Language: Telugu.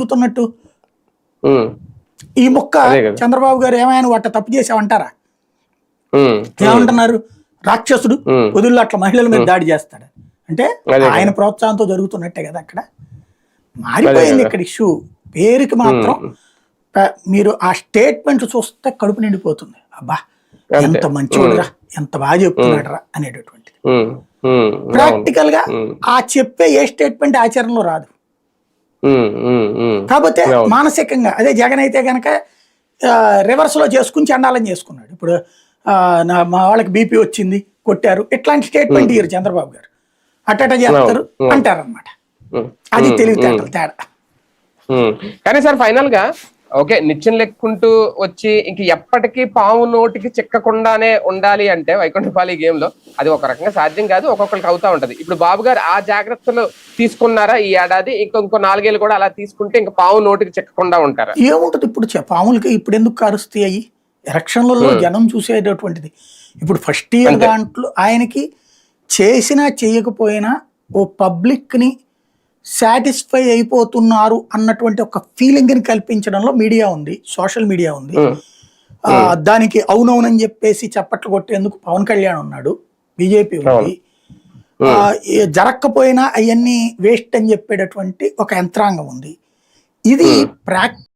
జరుగుతున్నట్టు. ఈ ముక్క. చంద్రబాబు గారు ఏమైనా వాట తప్పు చేసామంటారా ఉమ్, ఏమంటున్నారు? రాక్షసుడు. వదుల్లో అట్లా మహిళల మీద దాడి చేస్తాడు. అంటే. ఆయన ప్రోత్సాహంతో జరుగుతున్నట్టే కదా అక్కడ? మారిపోయింది ఇక్కడ ఇష్యూ. పేరుకి మాత్రం మీరు ఆ స్టేట్మెంట్ చూస్తే కడుపు నిండిపోతుంది. అబ్బా. ఎంత మంచివాడురా ఎంత బాగా చెప్తున్నాడు రా అనేటటువంటిది. ఉమ్, ఉమ్, ప్రాక్టికల్గా. ఆ చెప్పే ఏ స్టేట్మెంట్ ఆచరణలో రాదు. కాకపోతే. మానసికంగా అదే జగన్ అయితే గనక రివర్స్లో చేసుకుని చండాలం చేసుకున్నాడు. ఇప్పుడు మా వాళ్ళకి బీపీ వచ్చింది కొట్టారు. ఇట్లాంటి స్టేట్మెంట్ ఇయ్యరు చంద్రబాబు గారు. అట్టట చేస్తారు అవును. అంటారు అనమాట ఉమ్, అది తెలివితేటల తేడా. కానీ సార్ ఫైనల్గా ఓకే నిత్యం లెక్కుంటూ వచ్చి ఇంక ఎప్పటికీ పాము నోటికి చిక్కకుండానే ఉండాలి అంటే వైకుంఠపాలి గేమ్లో అది ఒక రకంగా సాధ్యం కాదు ఒక్కొక్కరికి అవుతా ఉంటది. ఇప్పుడు బాబు గారు ఆ జాగ్రత్తలు తీసుకున్నారా ఈ ఏడాది? ఇంకో ఇంకో నాలుగేళ్ళు కూడా అలా తీసుకుంటే ఇంకా పాము నోటికి చిక్కకుండా ఉంటారా. ఏముంటది ఇప్పుడు పాములకి ఇప్పుడు ఎందుకు కరుస్తాయి అయ్యి ఎలక్షన్లలో జనం చూసేటటువంటిది. ఇప్పుడు ఫస్ట్ ఇయర్. దాంట్లో ఆయనకి చేసినా చేయకపోయినా ఓ పబ్లిక్ని సాటిస్ఫై అయిపోతున్నారు అన్నటువంటి ఒక ఫీలింగ్ని కల్పించడంలో మీడియా ఉంది సోషల్ మీడియా ఉంది. దానికి అవునవునని చెప్పేసి చప్పట్లు కొట్టేందుకు పవన్ కళ్యాణ్ ఉన్నాడు బీజేపీ ఉంది. జరగకపోయినా అవన్నీ వేస్ట్ అని చెప్పేటటువంటి ఒక యంత్రాంగం ఉంది. ఇది ప్రాక్